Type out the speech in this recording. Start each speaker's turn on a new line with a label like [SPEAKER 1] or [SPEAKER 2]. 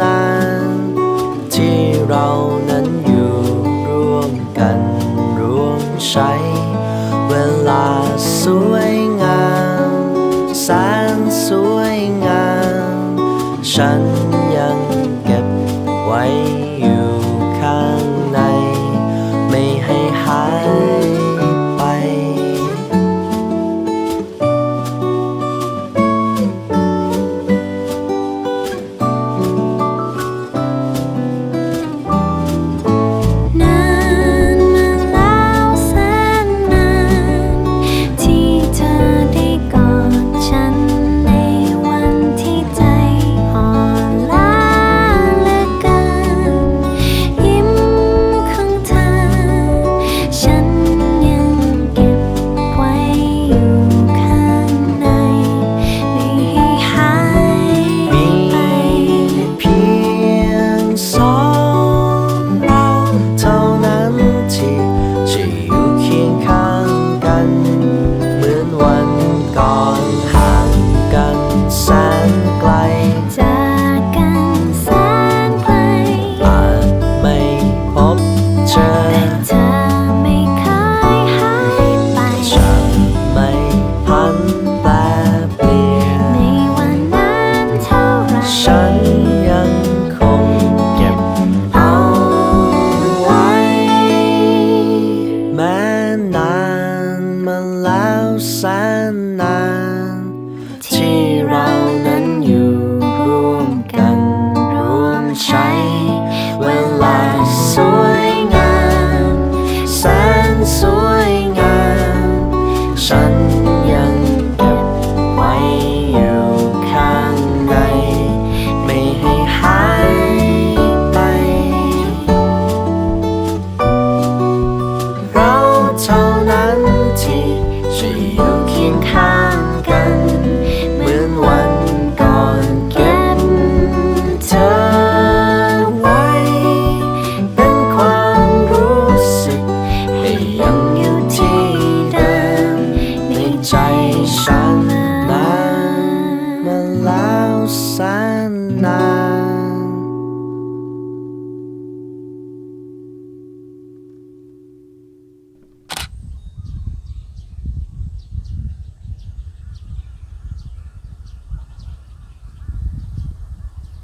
[SPEAKER 1] นาน
[SPEAKER 2] ที่เรา
[SPEAKER 1] นั้นอยู่ร่
[SPEAKER 2] ว
[SPEAKER 1] มกันร่วมใช้ เวลาสวยงามแสนสวยงาม ฉันยังเก็บไว้อยู่ข้าง